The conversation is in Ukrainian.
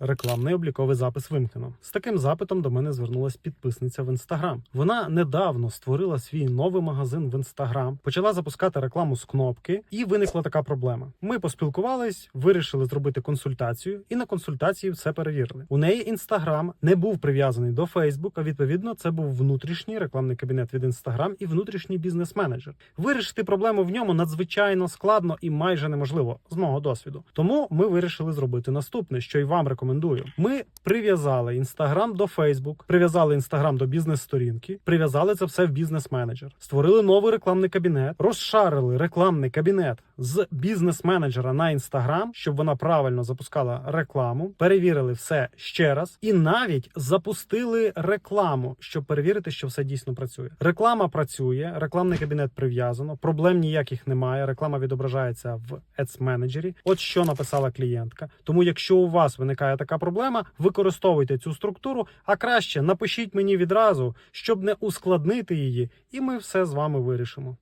Рекламний обліковий запис вимкнено. З таким запитом до мене звернулась підписниця в інстаграм. Вона недавно створила свій новий магазин в інстаграм, почала запускати рекламу з кнопки, і виникла така проблема. Ми поспілкувались, вирішили зробити консультацію, і на консультації все перевірили. У неї інстаграм не був прив'язаний до Фейсбук, а відповідно це був внутрішній рекламний кабінет від інстаграм і внутрішній бізнес-менеджер. Вирішити проблему в ньому надзвичайно складно і майже неможливо з мого досвіду. Тому ми вирішили зробити наступне, що й вам рекомендую. Ми прив'язали інстаграм до Фейсбук, прив'язали інстаграм до бізнес-сторінки, прив'язали це все в бізнес-менеджер, створили новий рекламний кабінет, розшарили рекламний кабінет з бізнес-менеджера на інстаграм, щоб вона правильно запускала рекламу, перевірили все ще раз, і навіть запустили рекламу, щоб перевірити, що все дійсно працює. Реклама працює, рекламний кабінет прив'язано, проблем ніяких немає. Реклама відображається в Ads менеджері. От що написала клієнтка. Тому, якщо у вас виникає така проблема, використовуйте цю структуру, а краще напишіть мені відразу, щоб не ускладнити її, і ми все з вами вирішимо.